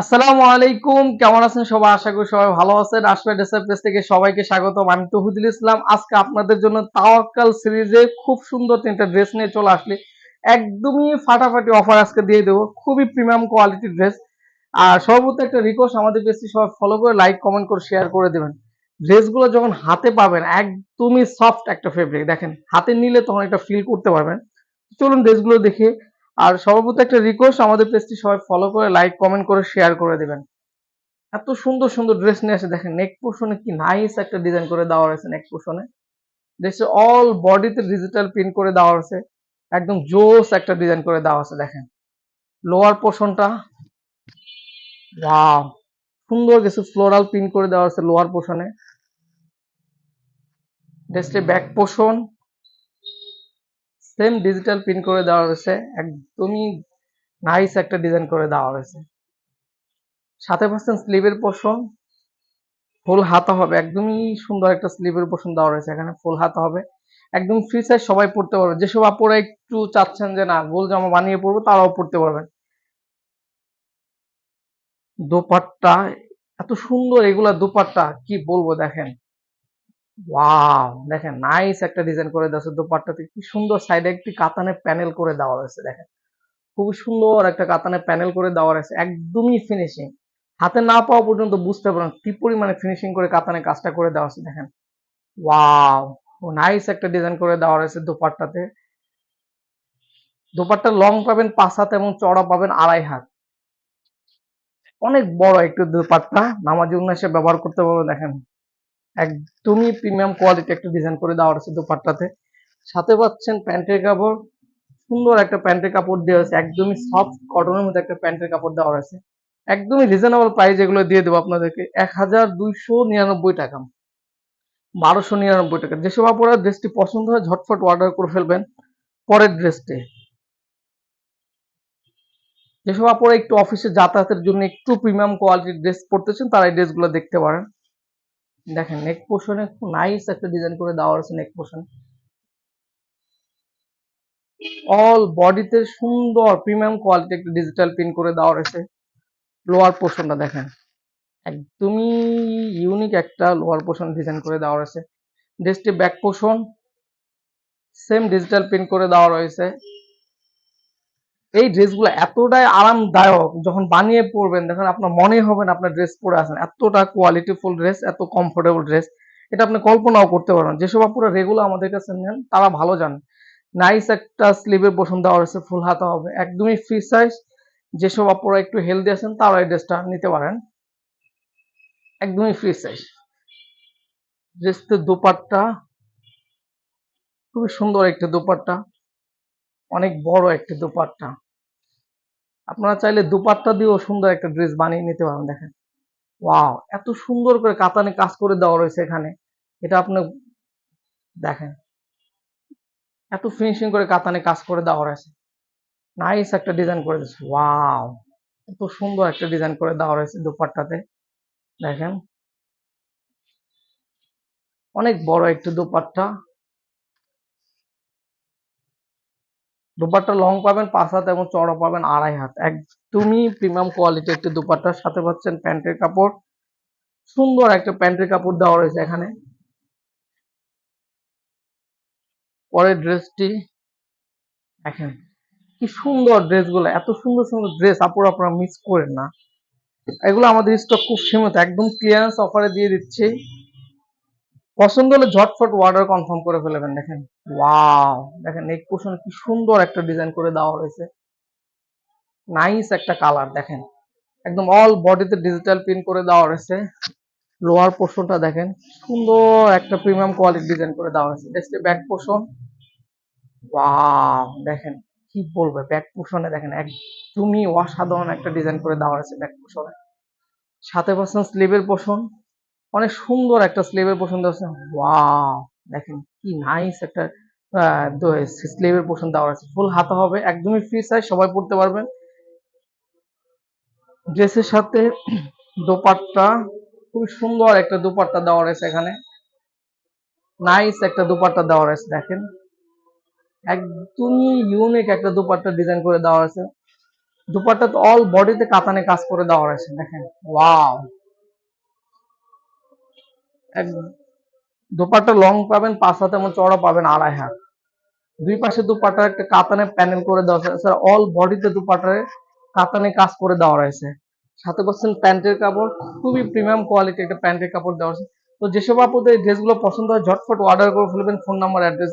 আসসালামু আলাইকুম, কেমন আছেন সবাই? আশা করি সবাই ভালো আছেন। ডেসার প্লেস থেকে সবাইকে স্বাগতম। আমি তহুদুল ইসলাম। আজকে আপনাদের জন্য তাওয়াক্কাল সিরিজে খুব সুন্দর তিনটা ড্রেস নিয়ে চলে আসলে। একদমই ফাটাফাটি অফার আজকে দিয়ে দেবো। খুবই প্রিমিয়াম কোয়ালিটির ড্রেস আর সর্বত একটা রিকোয়েস্ট আমাদের পেজটি সবাই ফলো করে লাইক কমেন্ট করে শেয়ার করে দেবেন। ড্রেসগুলো যখন হাতে পাবেন, একদমই সফট একটা ফেব্রিক দেখেন, হাতে নিলে তখন একটা ফিল করতে পারবেন। চলুন ড্রেসগুলো দেখে। আর সর্বপ্রথম একটা রিকোয়েস্ট আমাদের পেজটি সবাই ফলো করে লাইক কমেন্ট করে শেয়ার করে দেবেন। এত সুন্দর সুন্দর ড্রেস নিয়ে আসে, দেখেন নেক পোর্শনে কি নাইস একটা ডিজাইন করে দেওয়া হয়েছে নেক পোর্শনে ড্রেসে অল বডিতে ডিজিটাল প্রিন্ট করে দেওয়া হয়েছে একদম জোস একটা ডিজাইন করে দেওয়া আছে, দেখেন। লোয়ার পোর্শনটা সুন্দর কিছু ফ্লোরাল প্রিন্ট করে দেওয়া আছে লোয়ার পোর্শনে ড্রেসটি back portion same digital print করে দেওয়া হয়েছে, একদমই নাইস একটা ডিজাইন করে দেওয়া হয়েছে। সাথে পাচ্ছেন স্লিভের পোর্শন ফুল হাতা হবে, একদমই সুন্দর একটা স্লিভের পোর্শন দেওয়া রয়েছে, এখানে ফুল হাতা হবে। একদম ফ্রি সাইজ সবাই পড়তে পারবে, যেসব আপুরা একটু চাচ্ছেন যে না, গোল জামা বানিয়ে পরবো, তারাও পড়তে পারবেন। দোপাট্টা, এত সুন্দর এগুলা দোপাট্টা, কি বলব দেখেন। ওয়াও দেখেন নাইস একটা ডিজাইন করে দেওয়া আছে দোপাট্টাতে। কি সুন্দর সাইডে একটি কাতানে প্যানেল করে দেওয়া হয়েছে, দেখেন। খুবই সুন্দর একটা প্যানেল করে দেওয়া হয়েছে, একদমই ফিনিশিং হাতে না পাওয়া পর্যন্ত বুঝতে পারেন কি পরিমাণে ফিনিশিং করে কাজটা করে দেওয়া আছে দেখেন। ওয়াও নাইস একটা ডিজাইন করে দেওয়া হয়েছে দোপাট্টা লং পাবেন পাঁচ হাত এবং চড়া পাবেন আড়াই হাত। অনেক বড় একটু দোপাট্টা, নামাজি উন্নাসে ব্যবহার করতে পারব দেখেন। একদমই প্রিমিয়াম কোয়ালিটি একটা ডিজাইন করে দেওয়া হয়েছে দোপাট্টাতে। সাথে পাচ্ছেন প্যান্টের কাপড়। সুন্দর একটা প্যান্টের কাপড় দেওয়া হয়েছে। একদমই সফট কটনের মধ্যে একটা প্যান্টের কাপড় দেওয়া হয়েছে। একদমই রিজনেবল প্রাইস এগুলো দিয়ে দেবো আপনাদেরকে। এক হাজার দুইশো নিরানব্বই টাকা। বারোশো নিরানব্বই টাকা। যেসব আপনারা ড্রেসটি পছন্দ হয়, ঝটফট অর্ডার করে ফেলবেন পরের ড্রেসটি যেসব আপনারা একটু অফিসে যাতায়াতের জন্য একটু প্রিমিয়াম কোয়ালিটির ড্রেস পরতেছেন তারা এই ড্রেসগুলো দেখতে পারেন। দেখেন নেক পোর্শনে নাইস একটা ডিজাইন করে দেওয়া হয়েছে নেক পোর্শন অল বডিতে সুন্দর প্রিমিয়াম কোয়ালিটি একটা ডিজিটাল প্রিন্ট করে দেওয়া রয়েছে। লোয়ার পোর্শনটা দেখেন, একদমই ইউনিক একটা লোয়ার পোর্শন ডিজাইন করে দেওয়া রয়েছে। ড্রেসটি back portion same digital print করে দেওয়া রয়েছে। এই ড্রেসগুলো এতটাই আরামদায়ক, যখন বানিয়ে পরবেন, দেখেন আপনার মনে হবে না আপনার ড্রেস পরে আছেন। এতটা কোয়ালিটিফুল ড্রেস এত কমফোর্টেবল ড্রেস এটা আপনি কল্পনাও করতে পারবেন যেসব আপুরা রেগুলার আমাদের কাছে নেন, তারা ভালো জানেন নাইস একটা স্লিভের পোষণ দেওয়া হয়েছে ফুল হাতা হবে। একদমই ফ্রি সাইজ যেসব আপুরা একটু হেলদি আছেন তারা এই ড্রেসটা নিতে পারেন। একদমই ফ্রি সাইজ ড্রেসের দোপাট্টা, খুবই সুন্দর একটা দোপাট্টা, অনেক বড় একটা দোপাট্টা। আপনারা চাইলে দুপাট্টা দিয়েও সুন্দর একটা ড্রেস বানিয়ে নিতে পারেন, দেখেন। ওয়াও এত সুন্দর করে কাতানে কাজ করে দেওয়া রয়েছে এখানে। এটা আপনি দেখেন। এত ফিনিশিং করে কাতানে কাজ করে দেওয়া রয়েছে। নাইস একটা ডিজাইন করে দিয়েছে। ওয়াও এত সুন্দর একটা ডিজাইন করে দেওয়া রয়েছে দুপাট্টাতে। দেখেন। অনেক বড় একটু দুপাট্টা। দুপাট্টা লং পাবেন, পাঁচ হাত এবং চড়া পাবেন আড়াই হাত। একদমই প্রিমিয়াম কোয়ালিটি একটি দুপাট্টার সাথে পাচ্ছেন প্যান্টের কাপড়। সুন্দর একটা প্যান্টের কাপড় দেওয়া রয়েছে এখানে। পরের ড্রেসটি দেখেন, কি সুন্দর ড্রেসগুলো এত সুন্দর সুন্দর ড্রেস আপুর আপনারা মিস করেন না। এগুলো আমাদের স্টক খুব সীমিত, একদম ক্লিয়ারেন্স অফারে দিয়ে দিচ্ছি। পছন্দ হলে ঝটফট অর্ডার কনফার্ম করে ফেলবেন, দেখেন। ওয়াও দেখেন নেক পোর্শন কি সুন্দর একটা ডিজাইন করে দেওয়া হয়েছে। নাইস একটা কালার দেখেন। একদম অল বডিতে ডিজিটাল প্রিন্ট করে দেওয়া হয়েছে। লোয়ার পোর্শনটা দেখেন, সুন্দর একটা প্রিমিয়াম কোয়ালিটি ডিজাইন করে দেওয়া হয়েছে। ড্রেসটি ব্যাক পোর্শন ওয়াও দেখেন, কি বলবে ব্যাক পোর্শনে দেখেন, একদমই অসাধারণ একটা ডিজাইন করে দেওয়া হয়েছে ব্যাক পোর্শনে সাথে পাচ্ছেন স্লিভের পোর্শন অনেক সুন্দর একটা স্লিভের পোর্শন দেওয়া আছে। ওয়াও দেখেন কি নাইস একটা স্লিভের পোর্শন দেওয়া আছে। ফুল হাতা হবে, একদমই ফ্রি সাইজ সবাই পড়তে পারবেন। ড্রেসের সাথে দোপাট্টা খুব সুন্দর একটা দোপাট্টা দেওয়া রয়েছে এখানে। নাইস একটা দোপাট্টা দেওয়া রয়েছে, দেখেন। একদমই ইউনিক একটা দোপাট্টা ডিজাইন করে দেওয়া আছে দুপাট্টা তো অল বডিতে কাতানে কাজ করে দেওয়া রয়েছে, দেখেন। ওয়াও দুপাট্টা লং পাবেন, পাঁচ হাত এমন চড়া পাবেন, আড়াই হাত। দুই পাশে দুপাটা একটা কাতানে প্যানেল করে দেওয়া আছে। স্যার অল বডিতে দুপাটারে কাতানে কাজ করে দেওয়া রয়েছে। সাথে করছেন প্যান্টের কাপড়, খুবই প্রিমিয়াম কোয়ালিটি একটা প্যান্টের কাপড় দেওয়া হয়েছে তো যেসব আপুদের ড্রেসগুলো পছন্দ হয় ঝটফট অর্ডার করে ফেলবেন ফোন নাম্বার অ্যাড্রেস